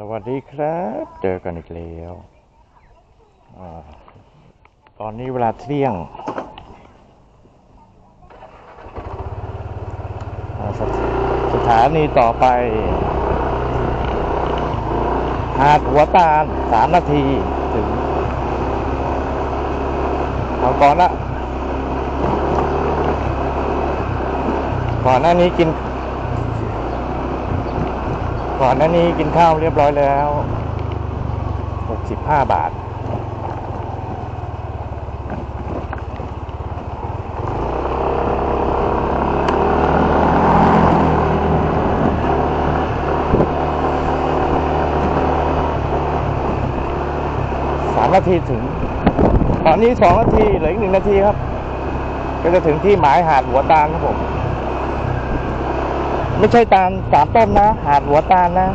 สวัสดีครับ เจอกันอีกแล้วอตอนนี้เวลาเที่ยงสถสถานีต่อไป หาดหัวตาลสามนาทีถึงเอาก่อนละก่อนหน้านี้กิน ก่อนหน้านี้กินข้าวเรียบร้อยแล้ว 65 บาท สามนาทีถึง ตอนนี้สองนาทีเหลืออีกหนึ่งนาทีครับ ก็จะถึงที่หมายหาดหัวตาลครับผม ไม่ใช่ตาลสามต้นนะ หาดหัวตาลนะ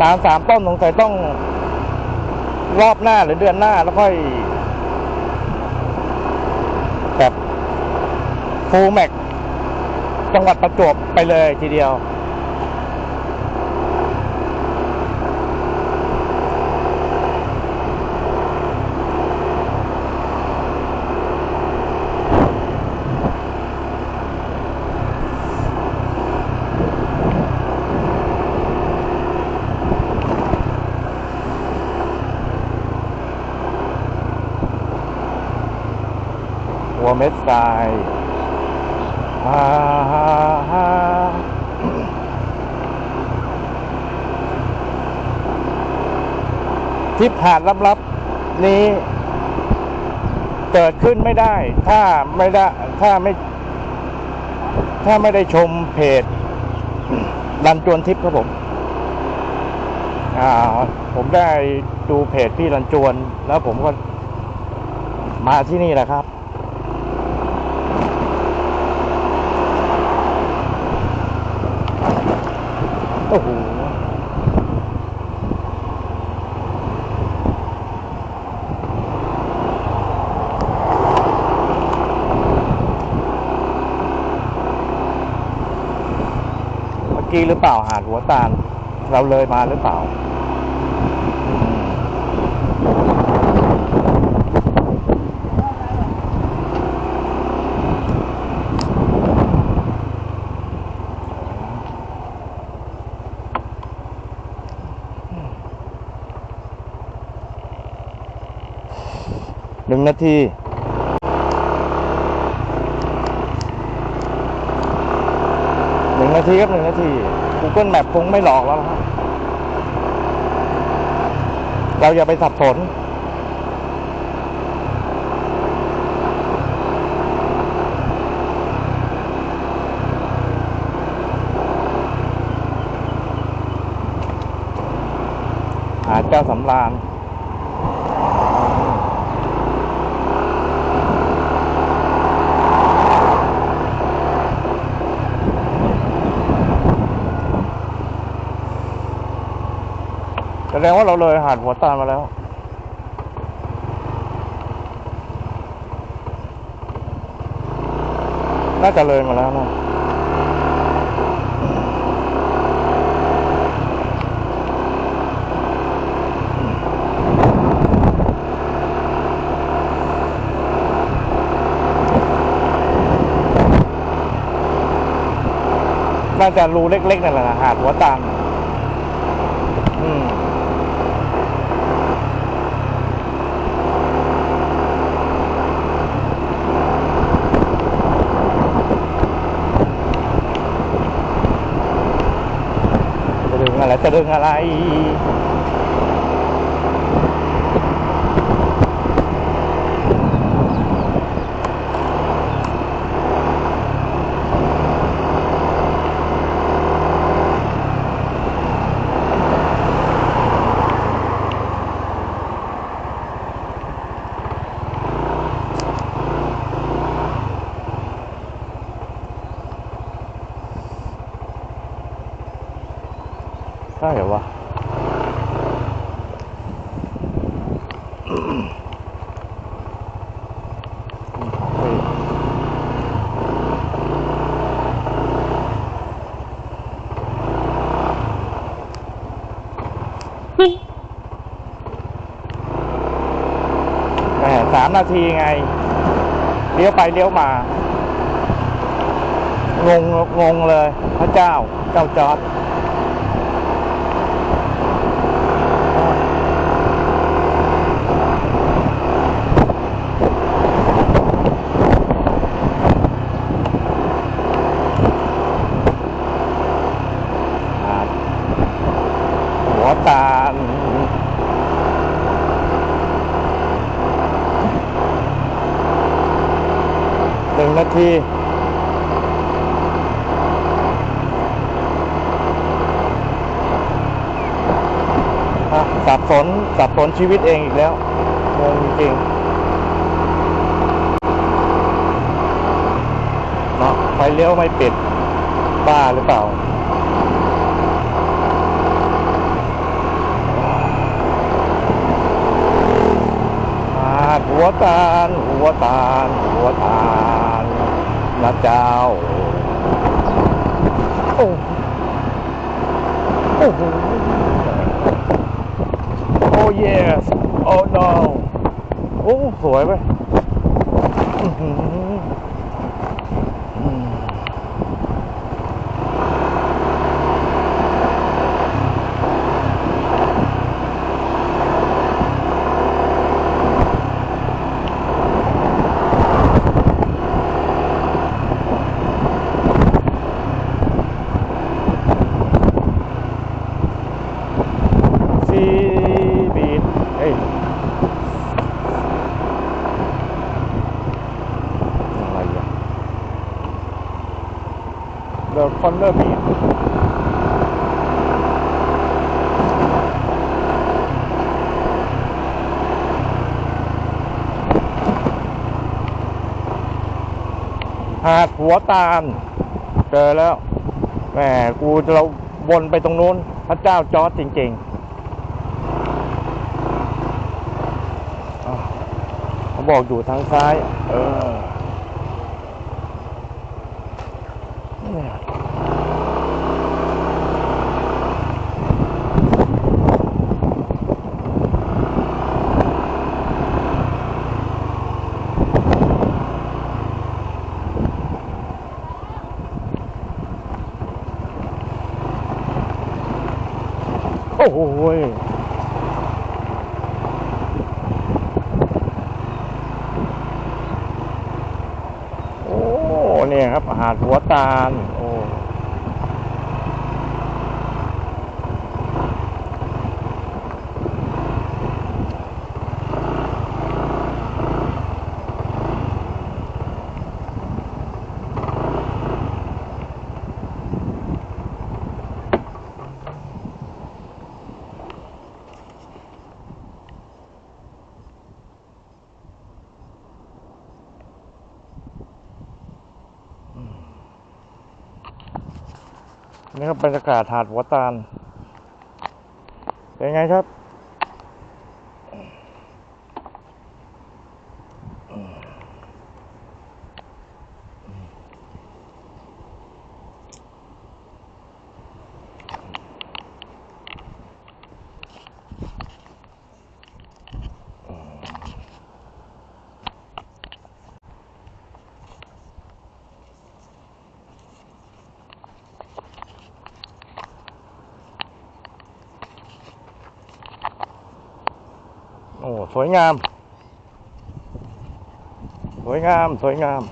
ตาลสามต้นสงสัยต้อง รอบหน้าหรือเดือนหน้าแล้วค่อยแบบฟูแม็กจังหวัดประจวบไปเลยทีเดียว เม็ดทรายฮ่าฮ่าฮ่าทริปหาดลับๆนี้ เกิดขึ้นไม่ได้ ถ้าไม่ได้ถ้าไม่ ถ้าไม่ได้ชมเพจรันจวนทิปครับผม อ่า ผมได้ดูเพจพี่รันจวน แล้วผมก็มาที่นี่แหละครับ โอ้โหเมื่อกี้หรือเปล่าหาดหัวตาลเราเลยมาหรือเปล่า หนึ่งนาทีหนึ่งนาทีครับหนึ่งนาที Google Map คงไม่หลอกแล้วนะครับเราอย่าไปสับสนหาเจ้าสำราญ แสดงว่าเราเลยหาดหัวตาลมาแล้ว น่าจะเลยมาแล้วนะน่าจะรูเล็กๆนั่นแหละหาดหัวตาลอืม จะดึงอะเรจะดึงอะไร สามนาทีไง เลี้ยวไปเลี้ยวมา งงงงเลย พระเจ้าเจ้าจอร์ นึ่งนาทีสับสนสับสนชีวิตเองอีกแล้วงงจริงเนาะไฟเลี้ยวไม่ปิด บ้าหรือเปล่าหาหัวตาลหัวตาลหัวตาล นะเจ้า โอ้โอ้โหโอ้ yes โอ้ no โอ้สวยไปอื้อหืออืมซีบีดเอ้ยอะไรอะ The Corner Beat หาดหัวตาล เจอแล้วแหมกูเราวนไปตรงนู้น พระเจ้าจอร์ดจริง ๆ เขาบอกอยู่ทางซ้าย เออ เนี่ยโอ้โหย โอ้ เนี่ยครับหาดหัวตาล โอ้ นี่ครับบรรยากาศหาดหัวตาลเป็นไงครับ อ้สวยงาม สวยงาม สวยงาม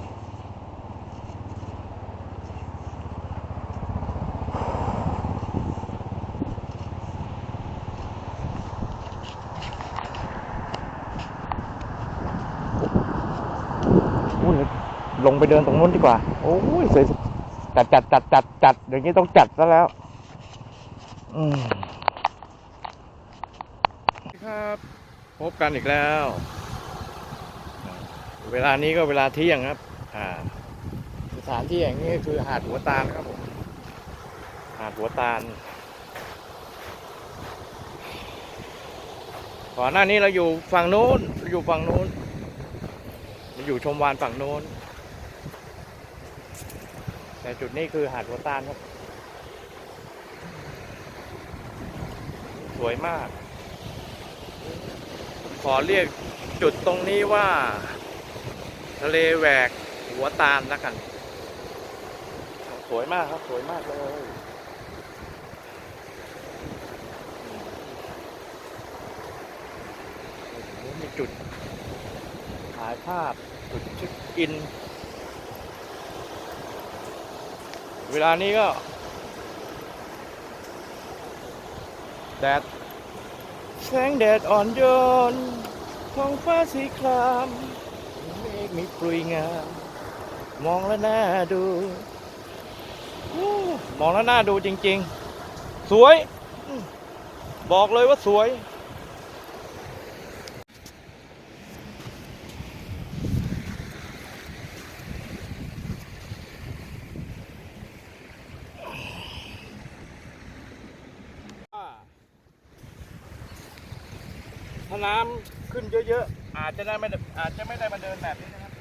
อุ้ยลงไปเดินตรงนู้นดีกว่า โอ้ยสวยจัดจัดจัดจัดจัดอย่างนี้ต้องจัดซะแล้ว อืมครับ พบกันอีกแล้ว เวลานี้ก็เวลาเที่ยงครับ อ่า สถานที่อย่างนี้คือหาดหัวตาลครับผม หาดหัวตาล ก่อนหน้านี้เราอยู่ฝั่งนู้นเราอยู่ฝั่งนู้นเราอยู่ชมวานฝั่งนู้น แต่จุดนี้คือหาดหัวตาลครับ สวยมาก อเรียกจุดตรงนี้ว่า ทะเลแหวกหัวตาลแล้วกัน สวยมากครับ สวยมากเลยโอ้โหมีจุดถ่ายภาพจุดเช็คอิน เวลานี้ก็ แดด แสงแดดอ่อนโยนท้องฟ้าสีครามเมฆมีปลุยงาม มองแล้วน่าดูมองแล้วน่าดูจริง ๆ สวย บอกเลยว่าสวย ถ้าน้ำขึ้นเยอะๆ อา จจะได้ไม่ได้อาจจะไม่ได้มาเดินแบบนี้นะครับ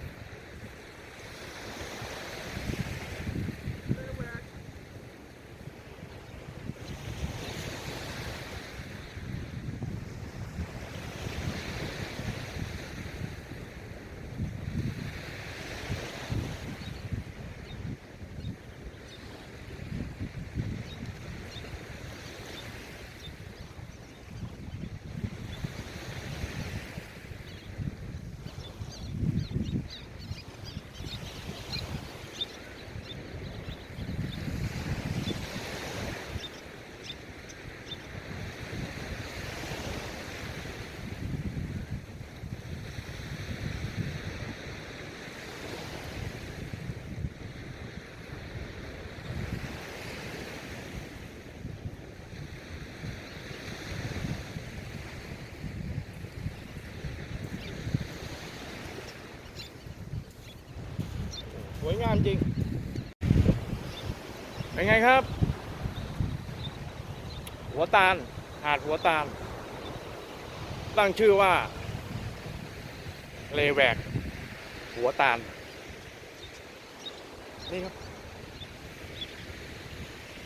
วยงามจริง เป็นไงครับ หัวตาล หาดหัวตาล ตั้งชื่อว่า เลแวก หัวตาล นี่ครับ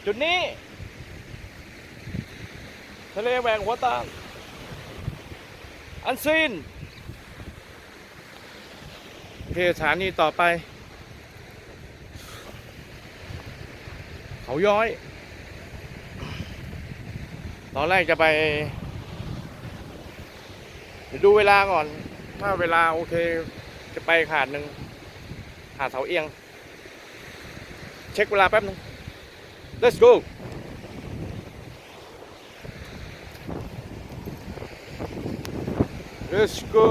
จุดนี้ ทะเลแหวกหัวตาล อันซีนโอเคสถานีต่อไป เขาย้อย ตอนแรกจะไปเดี๋ยวดูเวลาก่อน ถ้าเวลาโอเค จะไปขาดหนึ่งหาดเสาเอียง เช็คเวลาแป๊บนึง let's go let's go